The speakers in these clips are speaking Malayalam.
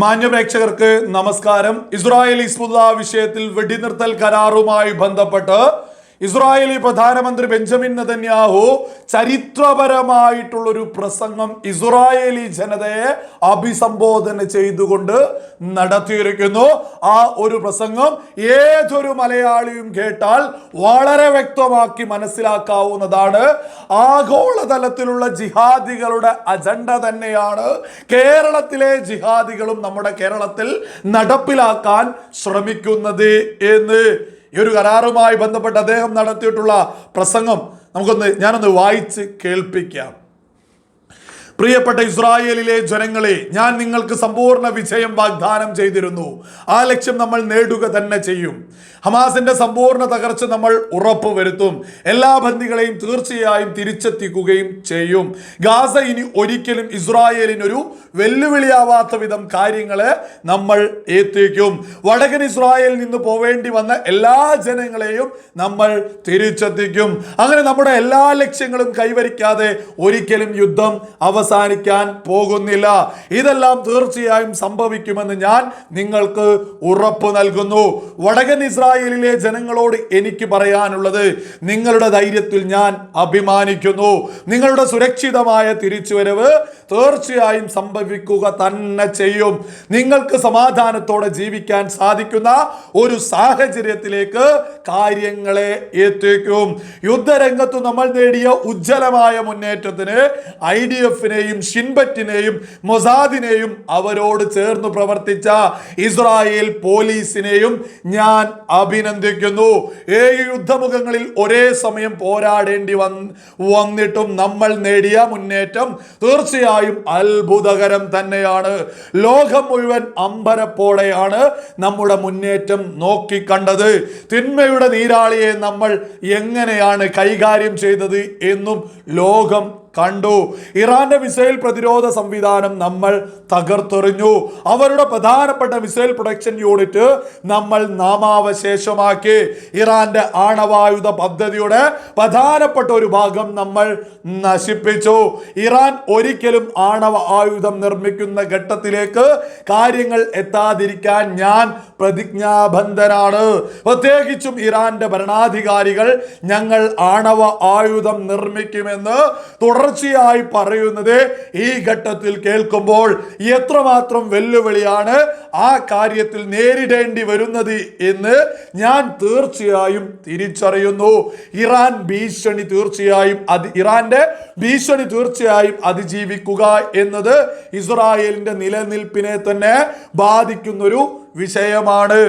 മാന്യപ്രേക്ഷകർക്ക് നമസ്കാരം. ഇസ്രായേൽ ഇസ്മുല്ല വിഷയത്തിൽ വെടിനിർത്തൽ കരാറുമായി ബന്ധപ്പെട്ട് ഇസ്രായേലി പ്രധാനമന്ത്രി ബെഞ്ചമിൻ നെതന്യാഹു ചരിത്രപരമായിട്ടുള്ളൊരു പ്രസംഗം ഇസ്രായേലി ജനതയെ അഭിസംബോധന ചെയ്തുകൊണ്ട് നടത്തിയിരിക്കുന്നു. ആ ഒരു പ്രസംഗം ഏതൊരു മലയാളിയും കേട്ടാൽ വളരെ വ്യക്തമാക്കി മനസ്സിലാക്കാവുന്നതാണ്. ആഗോളതലത്തിലുള്ള ജിഹാദികളുടെ അജണ്ട തന്നെയാണ് കേരളത്തിലെ ജിഹാദികളും നമ്മുടെ കേരളത്തിൽ നടപ്പിലാക്കാൻ ശ്രമിക്കുന്നത് എന്ന്. ഈ ഒരു കരാറുമായി ബന്ധപ്പെട്ട് അദ്ദേഹം നടത്തിയിട്ടുള്ള പ്രസംഗം നമുക്കൊന്ന് ഞാനൊന്ന് വായിച്ച് കേൾപ്പിക്കാം. പ്രിയപ്പെട്ട ഇസ്രായേലിലെ ജനങ്ങളെ ഞാൻ നിങ്ങൾക്ക് സമ്പൂർണ വിജയം വാഗ്ദാനം ചെയ്തിരുന്നു. ആ ലക്ഷ്യം നമ്മൾ നേടുക തന്നെ ചെയ്യും. ഹമാസിന്റെ സമ്പൂർണ തകർച്ച നമ്മൾ ഉറപ്പുവരുത്തും. എല്ലാ ബന്ധികളെയും തീർച്ചയായും തിരിച്ചെത്തിക്കുകയും ചെയ്യും. ഗാസ ഇനി ഒരിക്കലും ഇസ്രായേലിനൊരു വെല്ലുവിളിയാവാത്ത വിധം കാര്യങ്ങളെ നമ്മൾ എത്തിക്കും വടക്കൻ ഇസ്രായേലിൽ നിന്ന് പോവേണ്ടി വന്ന എല്ലാ ജനങ്ങളെയും നമ്മൾ തിരിച്ചെത്തിക്കും. അങ്ങനെ നമ്മുടെ എല്ലാ ലക്ഷ്യങ്ങളും കൈവരിക്കാതെ ഒരിക്കലും യുദ്ധം അവസാനിക്കാൻ പോകുന്നില്ല. ഇതെല്ലാം തീർച്ചയായും സംഭവിക്കുമെന്ന് ഞാൻ നിങ്ങൾക്ക് ഉറപ്പ് നൽകുന്നു. വടകൻ ഇസ്രായേലിലെ ജനങ്ങളോട് എനിക്ക് പറയാനുള്ളത് നിങ്ങളുടെ ധൈര്യത്തിൽ ഞാൻ അഭിമാനിക്കുന്നു. നിങ്ങളുടെ സുരക്ഷിതമായ തിരിച്ചുവരവ് തീർച്ചയായും സംഭവിക്കുക തന്നെ ചെയ്യും. നിങ്ങൾക്ക് സമാധാനത്തോടെ ജീവിക്കാൻ സാധിക്കുന്ന ഒരു സാഹചര്യത്തിലേക്ക് കാര്യങ്ങളെ എത്തിക്കും. യുദ്ധരംഗത്ത് നമ്മൾ നേടിയ ഉജ്ജ്വലമായ മുന്നേറ്റത്തിന് ഐ ഡി എഫിനെയും ഷിൻബറ്റിനെയും മൊസാദിനെയും അവരോട് ചേർന്ന് പ്രവർത്തിച്ച ഇസ്രായേൽ പോലീസിനെയും ഞാൻ അഭിനന്ദിക്കുന്നു. ഏഴ് യുദ്ധമുഖങ്ങളിൽ ഒരേ സമയം പോരാടേണ്ടി വന്ന് വന്നിട്ടും നമ്മൾ നേടിയ മുന്നേറ്റം തീർച്ചയായും അത്ഭുതകരം തന്നെയാണ്. ലോകം മുഴുവൻ അമ്പരപ്പോടെയാണ് നമ്മുടെ മുന്നേറ്റം നോക്കിക്കണ്ടത് തിന്മയുടെ നീരാളിയെ നമ്മൾ എങ്ങനെയാണ് കൈകാര്യം ചെയ്തത് എന്നും ലോകം കണ്ടു. ഇറാന്റെ മിസൈൽ പ്രതിരോധ സംവിധാനം നമ്മൾ തകർത്തെറിഞ്ഞു. അവരുടെ പ്രധാനപ്പെട്ട മിസൈൽ പ്രൊഡക്ഷൻ യൂണിറ്റ് നമ്മൾ നാമാവശേഷമാക്കി. ഇറാന്റെ ആണവായുധ പദ്ധതിയുടെ പ്രധാനപ്പെട്ട ഒരു ഭാഗം നമ്മൾ നശിപ്പിച്ചു. ഇറാൻ ഒരിക്കലും ആണവ ആയുധം നിർമ്മിക്കുന്ന ഘട്ടത്തിലേക്ക് കാര്യങ്ങൾ എത്താതിരിക്കാൻ ഞാൻ പ്രതിജ്ഞാബന്ധനാണ് പ്രത്യേകിച്ചും ഇറാന്റെ ഭരണാധികാരികൾ ഞങ്ങൾ ആണവ ആയുധം നിർമ്മിക്കുമെന്ന് തുടർച്ചയായി പറയുന്നത് ഈ ഘട്ടത്തിൽ കേൾക്കുമ്പോൾ എത്രമാത്രം വെല്ലുവിളിയാണ് ആ കാര്യത്തിൽ നേരിടേണ്ടി വരുന്നത് എന്ന് ഞാൻ തീർച്ചയായും തിരിച്ചറിയുന്നു. ഇറാൻ ഭീഷണി തീർച്ചയായും അത് ഇറാന്റെ ഭീഷണി തീർച്ചയായും അതിജീവിക്കുക എന്നത് ഇസ്രായേലിന്റെ നിലനിൽപ്പിനെ തന്നെ ബാധിക്കുന്നൊരു വിഷയമാണ്.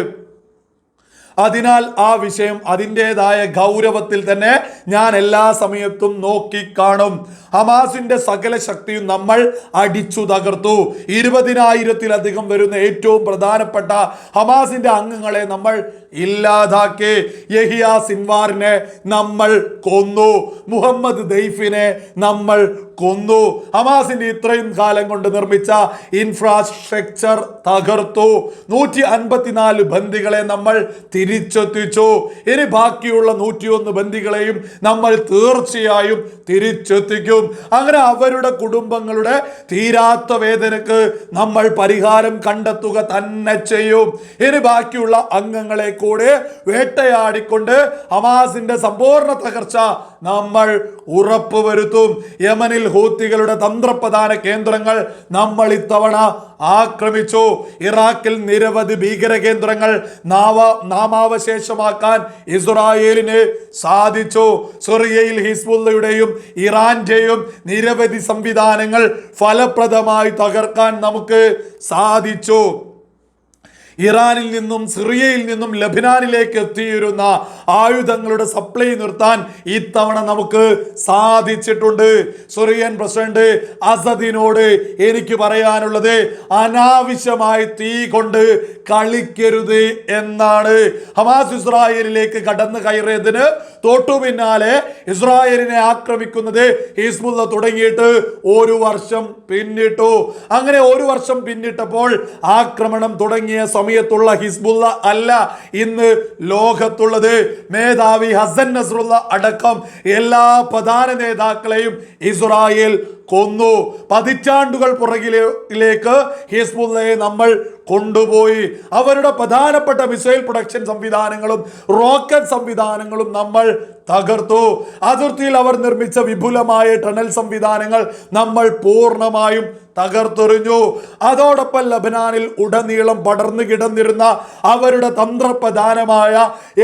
അതിനാൽ ആ വിഷയം അതിന്റെതായ ഗൗരവത്തിൽ തന്നെ ഞാൻ എല്ലാ സമയത്തും നോക്കിക്കാണും ഹമാസിന്റെ സകല ശക്തിയും നമ്മൾ അടിച്ചു തകർത്തു. ഇരുപതിനായിരത്തിലധികം വരുന്ന ഏറ്റവും പ്രധാനപ്പെട്ട ഹമാസിന്റെ അംഗങ്ങളെ നമ്മൾ ഇല്ലാതാക്കി. യഹിയ സിൻവാറിനെ നമ്മൾ കൊന്നു. മുഹമ്മദ് ദൈഫിനെ നമ്മൾ കൊന്നു. ഹമാസിന്റെ ഇത്രയും കാലം കൊണ്ട് നിർമ്മിച്ച ഇൻഫ്രാസ്ട്രക്ചർ തകർത്തു. നൂറ്റി അൻപത്തിനാല് ബന്ദികളെ നമ്മൾ തിരിച്ചെത്തിച്ചു. ഇനി ബാക്കിയുള്ള നൂറ്റിയൊന്ന് ബന്ദികളെയും നമ്മൾ തീർച്ചയായും തിരിച്ചെത്തിക്കും. അങ്ങനെ അവരുടെ കുടുംബങ്ങളുടെ തീരാത്ത വേദനക്ക് നമ്മൾ പരിഹാരം കണ്ടെത്തുക തന്നെ ചെയ്യും. ഇനി ബാക്കിയുള്ള അംഗങ്ങളെ കൂടെ വേട്ടയാടിക്കൊണ്ട് ഹമാസിന്റെ സമ്പൂർണ തകർച്ച നമ്മൾ ഉറപ്പുവരുത്തും. യമനിൽ ഹൂത്തികളുടെ തന്ത്രപ്രധാന കേന്ദ്രങ്ങൾ നമ്മൾ ഇത്തവണ ആക്രമിച്ചു. ഇറാഖിൽ നിരവധി ഭീകര കേന്ദ്രങ്ങൾ നാവ നാമാവശേഷമാക്കാൻ ഇസ്രായേലിന് സാധിച്ചു. സിറിയയിൽ ഹിസ്ബുള്ളയുടെയും ഇറാന്റെയും നിരവധി സംവിധാനങ്ങൾ ഫലപ്രദമായി തകർക്കാൻ നമുക്ക് സാധിച്ചു. ഇറാനിൽ നിന്നും സിറിയയിൽ നിന്നും ലബിനാനിലേക്ക് എത്തിയിരുന്ന ആയുധങ്ങളുടെ സപ്ലൈ നിർത്താൻ ഇത്തവണ നമുക്ക് സാധിച്ചിട്ടുണ്ട്. സിറിയൻ പ്രസിഡന്റ് അസദിനോട് എനിക്ക് പറയാനുള്ളത് അനാവശ്യമായി തീ കൊണ്ട് കളിക്കരുത് എന്നാണ്. ഹമാസ് ഇസ്രായേലിലേക്ക് കടന്നു കയറിയതിന് തൊട്ടു പിന്നാലെ ഇസ്രായേലിനെ ആക്രമിക്കുന്നത് ഹിസ്ബുള്ള തുടങ്ങിയിട്ട് ഒരു വർഷം പിന്നിട്ടു. അങ്ങനെ ഒരു വർഷം പിന്നിട്ടപ്പോൾ ആക്രമണം തുടങ്ങിയ സമയത്തുള്ള ഹിസ്ബുള്ള അല്ല ഇന്ന് ലോകത്തുള്ളത്. മേധാവി ഹസൻ നസ്രുള്ള അടക്കം എല്ലാ പ്രധാന നേതാക്കളെയും ഇസ്രായേൽ കൊന്നു. പതിറ്റാണ്ടുകൾ പുറകിലേക്ക് ഹിസ്ബുള്ളയെ നമ്മൾ കൊണ്ടുപോയി. അവരുടെ പ്രധാനപ്പെട്ട മിസൈൽ പ്രൊഡക്ഷൻ സംവിധാനങ്ങളും റോക്കറ്റ് സംവിധാനങ്ങളും നമ്മൾ തകർത്തു. അതിർത്തിയിൽ അവർ നിർമ്മിച്ച വിപുലമായ ടണൽ സംവിധാനങ്ങൾ നമ്മൾ പൂർണമായും തകർത്തെറിഞ്ഞു. അതോടൊപ്പം ലബനാനിൽ ഉടനീളം പടർന്നു കിടന്നിരുന്ന അവരുടെ തന്ത്രപ്രധാനമായ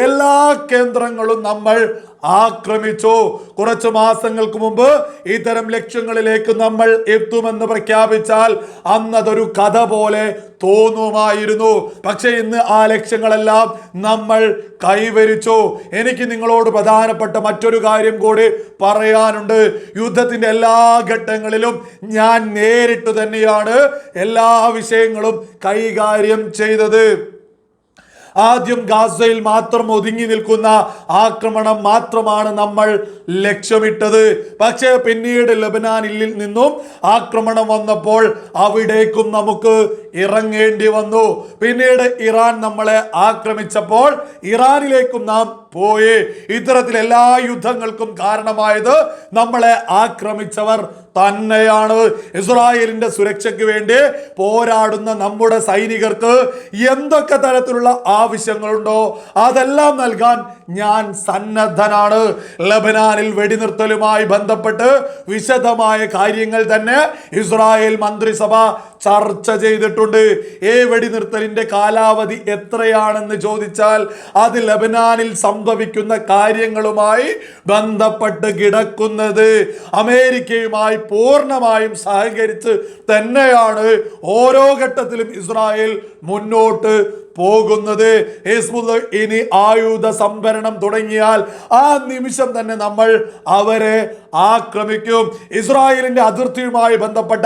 എല്ലാ കേന്ദ്രങ്ങളും നമ്മൾ ആക്രമിച്ചു. കുറച്ച് മാസങ്ങൾക്ക് മുമ്പ് ഇത്തരം ലക്ഷ്യങ്ങളിലേക്ക് നമ്മൾ എത്തുമെന്ന് പ്രഖ്യാപിച്ചാൽ അന്നതൊരു കഥ പോലെ തോന്നുമായിരുന്നു. പക്ഷെ ഇന്ന് ആ ലക്ഷ്യങ്ങളെല്ലാം നമ്മൾ കൈവരിച്ചു. എനിക്ക് നിങ്ങളോട് പ്രധാനപ്പെട്ട മറ്റൊരു കാര്യം കൂടി പറയാനുണ്ട്. യുദ്ധത്തിന്റെ എല്ലാ ഘട്ടങ്ങളിലും ഞാൻ നേരിട്ട് തന്നെയാണ് എല്ലാ വിഷയങ്ങളും കൈകാര്യം ചെയ്തത്. ആദ്യം ഗാസയിൽ മാത്രം ഒതുങ്ങി നിൽക്കുന്ന ആക്രമണം മാത്രമാണ് നമ്മൾ ലക്ഷ്യമിട്ടത്. പക്ഷേ പിന്നീട് ലബനാനിൽ നിന്നും ആക്രമണം വന്നപ്പോൾ അവിടേക്കും നമുക്ക് ഇറങ്ങേണ്ടി വന്നു. പിന്നീട് ഇറാൻ നമ്മളെ ആക്രമിച്ചപ്പോൾ ഇറാനിലേക്കും നാം പോയി. ഇത്തരത്തിൽ എല്ലാ യുദ്ധങ്ങൾക്കും കാരണമായത് നമ്മളെ ആക്രമിച്ചവർ തന്നെയാണ്. ഇസ്രായേലിന്റെ സുരക്ഷയ്ക്ക് വേണ്ടി പോരാടുന്ന നമ്മുടെ സൈനികർക്ക് എന്തൊക്കെ തരത്തിലുള്ള ആവശ്യങ്ങളുണ്ടോ അതെല്ലാം നൽകാൻ ഞാൻ സന്നദ്ധനാണ്. ലബനാനിൽ വെടിനിർത്തലുമായി ബന്ധപ്പെട്ട് വിശദമായ കാര്യങ്ങൾ തന്നെ ഇസ്രായേൽ മന്ത്രിസഭ ചർച്ച ചെയ്തിട്ടുണ്ട്. ഏ വെടി നിർത്തലിന്റെ കാലാവധി എത്രയാണെന്ന് ചോദിച്ചാൽ അത് ലബനാനിൽ സംഭവിക്കുന്ന കാര്യങ്ങളുമായി ബന്ധപ്പെട്ട് കിടക്കുന്നത് അമേരിക്കയുമായി പൂർണമായും സഹകരിച്ച് തന്നെയാണ് ഓരോ ഘട്ടത്തിലും ഇസ്രായേൽ മുന്നോട്ട് പോകുന്നത്. ഇനി ആയുധ സംഭരണം തുടങ്ങിയാൽ ആ നിമിഷം തന്നെ നമ്മൾ അവരെ ആക്രമിക്കും. ഇസ്രായേലിന്റെ അതിർത്തിയുമായി ബന്ധപ്പെട്ട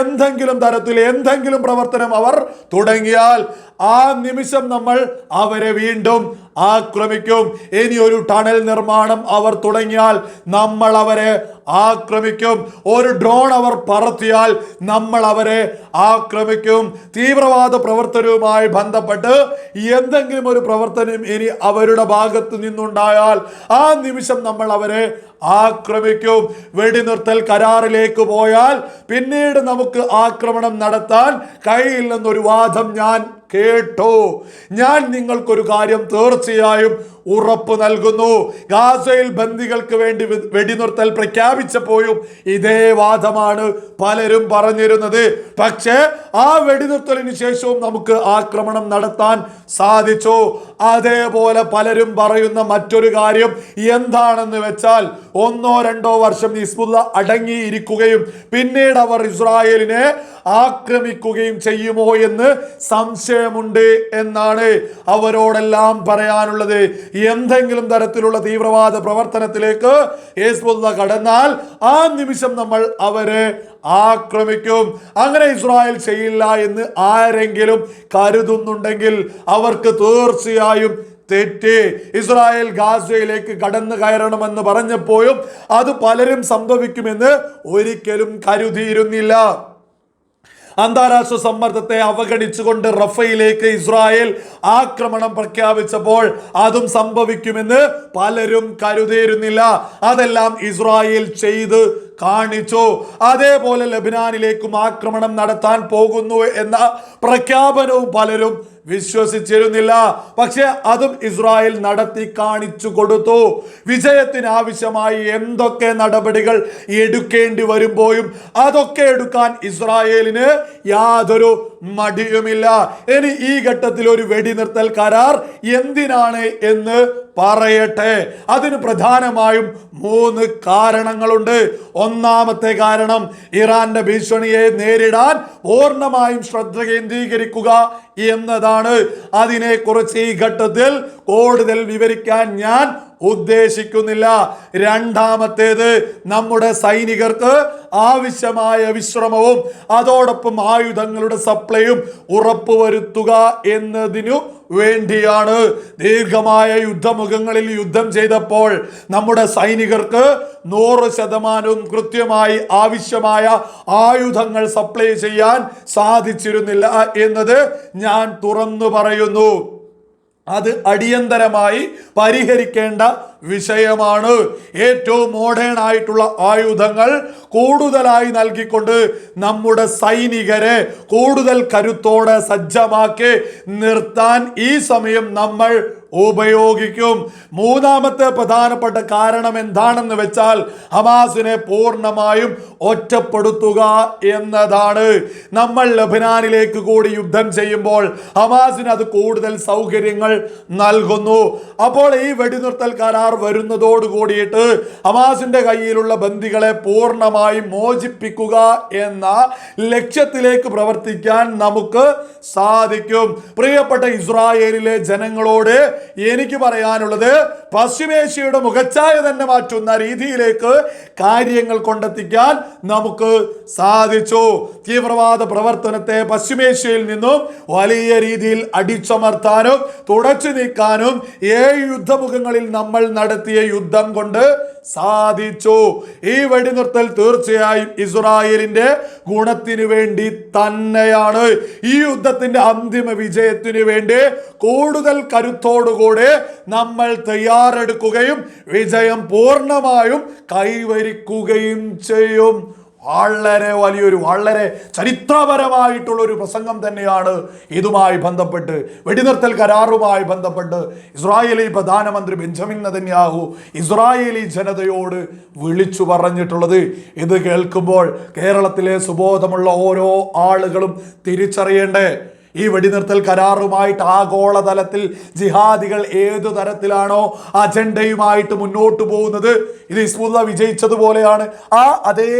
എന്തെങ്കിലും തരത്തിൽ എന്തെങ്കിലും പ്രവർത്തനം അവർ തുടങ്ങിയാൽ ആ നിമിഷം നമ്മൾ അവരെ വീണ്ടും ആക്രമിക്കും. ഇനി ഒരു ടണൽ നിർമ്മാണം അവർ തുടങ്ങിയാൽ നമ്മൾ അവരെ ആക്രമിക്കും. ഒരു ഡ്രോൺ അവർ പറത്തിയാൽ നമ്മൾ അവരെ ആക്രമിക്കും. തീവ്രവാദ പ്രവർത്തനവുമായി ബന്ധപ്പെട്ട് എന്തെങ്കിലും ഒരു പ്രവർത്തനം ഇനി അവരുടെ ഭാഗത്ത് നിന്നുണ്ടായാൽ ആ നിമിഷം നമ്മൾ അവരെ ആക്രമിക്കും. വെടിനിർത്തൽ കരാറിലേക്ക് പോയാൽ പിന്നീട് നമുക്ക് ആക്രമണം നടത്താൻ കഴിയില്ലെന്നൊരു വാദം ഞാൻ കേട്ടോ. ഞാൻ നിങ്ങൾക്കൊരു കാര്യം തീർച്ചയായും ഉറപ്പ് നൽകുന്നു. ഗാസയിൽ ബന്ദികൾക്ക് വേണ്ടി വെടിനിർത്തൽ പ്രഖ്യാപിച്ചപ്പോഴും ഇതേ വാദമാണ് പലരും പറഞ്ഞിരുന്നത്. പക്ഷേ ആ വെടിനിർത്തലിന് ശേഷവും നമുക്ക് ആക്രമണം നടത്താൻ സാധിച്ചു. അതേപോലെ പലരും പറയുന്ന മറ്റൊരു കാര്യം എന്താണെന്ന് വെച്ചാൽ ഒന്നോ രണ്ടോ വർഷം ഇസ്മുല്ല അടങ്ങിയിരിക്കുകയും പിന്നീട് അവർ ഇസ്രായേലിനെ ആക്രമിക്കുകയും ചെയ്യുമോ എന്ന് സംശയമുണ്ട് എന്നാണ് അവരോടെല്ലാം പറയാനുള്ളത്. എന്തെങ്കിലും തരത്തിലുള്ള തീവ്രവാദ പ്രവർത്തനത്തിലേക്ക് ഇസ്മുല്ല കടന്നാൽ ആ നിമിഷം നമ്മൾ അവരെ ആക്രമിക്കും. അങ്ങനെ ഇസ്രായേൽ ചെയ്യില്ല എന്ന് ആരെങ്കിലും കരുതുന്നുണ്ടെങ്കിൽ അവർക്ക് തീർച്ചയായും തെറ്റി ഇസ്രായേൽ ഗാസയിലേക്ക് കടന്നു കയറണമെന്ന് പറഞ്ഞപ്പോഴും അത് പലരും സംഭവിക്കുമെന്ന് ഒരിക്കലും കരുതിയിരുന്നില്ല. അന്താരാഷ്ട്ര സമ്മർദ്ദത്തെ അവഗണിച്ചുകൊണ്ട് റഫയിലേക്ക് ഇസ്രായേൽ ആക്രമണം പ്രഖ്യാപിച്ചപ്പോൾ അതും സംഭവിക്കുമെന്ന് പലരും കരുതിയിരുന്നില്ല. അതെല്ലാം ഇസ്രായേൽ ചെയ്ത് കാണിച്ചു. അതേപോലെ ലബനാനിലേക്കും ആക്രമണം നടത്താൻ പോകുന്നു എന്ന പ്രഖ്യാപനവും പലരും വിശ്വസിച്ചിരുന്നില്ല. പക്ഷെ അതും ഇസ്രായേൽ നടത്തി കാണിച്ചു കൊടുത്തു. വിജയത്തിന് ആവശ്യമായി എന്തൊക്കെ നടപടികൾ എടുക്കേണ്ടി വരുമ്പോഴും അതൊക്കെ എടുക്കാൻ ഇസ്രായേലിന് യാതൊരു മടിയുമില്ല. ഇനി ഈ ഘട്ടത്തിൽ ഒരു വെടിനിർത്തൽ കരാർ എന്തിനാണ് എന്ന് പറയട്ടെ. അതിന് പ്രധാനമായും മൂന്ന് കാരണങ്ങളുണ്ട്. ഒന്നാമത്തെ കാരണം ഇറാന്റെ ഭീഷണിയെ നേരിടാൻ പൂർണമായും ശ്രദ്ധ കേന്ദ്രീകരിക്കുക എന്നതാണ്. അതിനെക്കുറിച്ച് ഈ ഘട്ടത്തിൽ കൂടുതൽ വിവരിക്കാൻ ഞാൻ ഉദ്ദേശിക്കുന്നില്ല. രണ്ടാമത്തേത് നമ്മുടെ സൈനികർക്ക് ആവശ്യമായ വിശ്രമവും അതോടൊപ്പം ആയുധങ്ങളുടെ സപ്ലൈയും ഉറപ്പുവരുത്തുക എന്നതിനു വേണ്ടിയാണ്. ദീർഘമായ യുദ്ധമുഖങ്ങളിൽ യുദ്ധം ചെയ്തപ്പോൾ നമ്മുടെ സൈനികർക്ക് നൂറ് ശതമാനവും കൃത്യമായി ആവശ്യമായ ആയുധങ്ങൾ സപ്ലൈ ചെയ്യാൻ സാധിച്ചിരുന്നില്ല എന്നത് ഞാൻ തുറന്നു പറയുന്നു. അത് അടിയന്തരമായി പരിഹരിക്കേണ്ട വിഷയമാണ്. ഏറ്റവും മോഡേൺ ആയിട്ടുള്ള ആയുധങ്ങൾ കൂടുതലായി നൽകിക്കൊണ്ട് നമ്മുടെ സൈനികരെ കൂടുതൽ കരുത്തോടെ സജ്ജമാക്കി നിർത്താൻ ഈ സമയം നമ്മൾ ഉപയോഗിക്കും. മൂന്നാമത്തെ പ്രധാനപ്പെട്ട കാരണം എന്താണെന്ന് വെച്ചാൽ ഹമാസിനെ പൂർണമായും ഒറ്റപ്പെടുത്തുക എന്നതാണ്. നമ്മൾ ലബനാനിലേക്ക് കൂടി യുദ്ധം ചെയ്യുമ്പോൾ ഹമാസിന് അത് കൂടുതൽ സൗകര്യങ്ങൾ നൽകുന്നു. അപ്പോൾ ഈ വെടിനിർത്തൽ കരാർ വരുന്നതോട് കൂടിയിട്ട് ഹമാസിന്റെ കയ്യിലുള്ള ബന്ദികളെ പൂർണമായും മോചിപ്പിക്കുക എന്ന ലക്ഷ്യത്തിലേക്ക് പ്രവർത്തിക്കാൻ നമുക്ക് സാധിക്കും. പ്രിയപ്പെട്ട ഇസ്രായേലിലെ ജനങ്ങളോട് എനിക്ക് പറയാനുള്ളത് പശ്ചിമേഷ്യയുടെ മുഖച്ഛായ തന്നെ മാറ്റുന്ന രീതിയിലേക്ക് കാര്യങ്ങൾ കൊണ്ടെത്തിക്കാൻ നമുക്ക് സാധിച്ചു. തീവ്രവാദ പ്രവർത്തനത്തെ പശ്ചിമേഷ്യയിൽ നിന്നും വലിയ രീതിയിൽ അടിച്ചമർത്താനും തുടച്ചു നീക്കാനും ഏഴ് യുദ്ധമുഖങ്ങളിൽ നമ്മൾ നടത്തിയ യുദ്ധം കൊണ്ട് സാധിച്ചു. ഈ വെടിനിർത്തൽ തീർച്ചയായും ഇസ്രായേലിന്റെ ഗുണത്തിനു വേണ്ടി തന്നെയാണ്. ഈ യുദ്ധത്തിന്റെ അന്തിമ വിജയത്തിനു വേണ്ടി കൂടുതൽ കരുത്തോടുകൂടെ നമ്മൾ തയ്യാറെടുക്കുകയും വിജയം പൂർണമായും കൈവരിക്കുകയും ചെയ്യും. വളരെ വലിയൊരു വളരെ ചരിത്രപരമായിട്ടുള്ള ഒരു പ്രസംഗം തന്നെയാണ് ഇതുമായി ബന്ധപ്പെട്ട് വെടിനിർത്തൽ കരാറുമായി ബന്ധപ്പെട്ട് ഇസ്രായേലി പ്രധാനമന്ത്രി ബെഞ്ചമിൻ നതന്യാഹു ഇസ്രായേലി ജനതയോട് വിളിച്ചു പറഞ്ഞിട്ടുള്ളത്. ഇത് കേൾക്കുമ്പോൾ കേരളത്തിലെ സുബോധമുള്ള ഓരോ ആളുകളും തിരിച്ചറിയണ്ടേ? ഈ വെടിനിർത്തൽ കരാറുമായിട്ട് ആഗോളതലത്തിൽ ജിഹാദികൾ ഏതു തരത്തിലാണോ അജണ്ടയുമായിട്ട് മുന്നോട്ട് പോകുന്നത്? ഇത് ഇസ്മുല്ല വിജയിച്ചതുപോലെയാണ്. ആ അതേ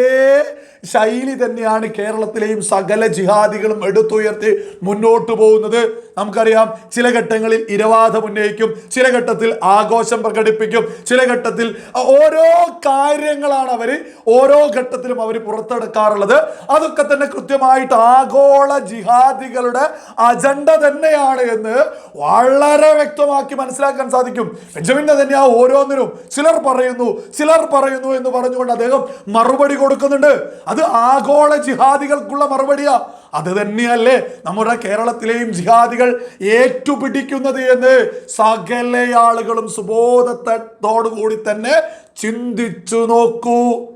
ശൈലി തന്നെയാണ് കേരളത്തിലെയും സകല ജിഹാദികളും എടുത്തുയർത്തി മുന്നോട്ട് പോകുന്നത്. നമുക്കറിയാം ചില ഘട്ടങ്ങളിൽ ഇരവാദം ഉന്നയിക്കും ചില ഘട്ടത്തിൽ ആഘോഷം പ്രകടിപ്പിക്കും ചില ഘട്ടത്തിൽ ഓരോ കാര്യങ്ങളാണ് അവർ ഓരോ ഘട്ടത്തിലും അവർ പുറത്തെടുക്കാറുള്ളത്. അതൊക്കെ തന്നെ കൃത്യമായിട്ട് ആഗോള ജിഹാദികളുടെ അജണ്ട തന്നെയാണ് എന്ന് വളരെ വ്യക്തമാക്കി മനസ്സിലാക്കാൻ സാധിക്കും. ബെഞ്ചമിൻ തന്നെ ആ ഓരോന്നിനും ചിലർ പറയുന്നു ചിലർ പറയുന്നു എന്ന് പറഞ്ഞുകൊണ്ട് അദ്ദേഹം മറുപടി കൊടുക്കുന്നുണ്ട്. അത് ആഗോള ജിഹാദികൾക്കുള്ള മറുപടിയാ. അത് തന്നെയല്ലേ നമ്മുടെ കേരളത്തിലെയും ജിഹാദികൾ ഏറ്റുപിടിക്കുന്നത് എന്ന് സകല ആളുകളും സുബോധത്തോടു കൂടി തന്നെ ചിന്തിച്ചു നോക്കൂ.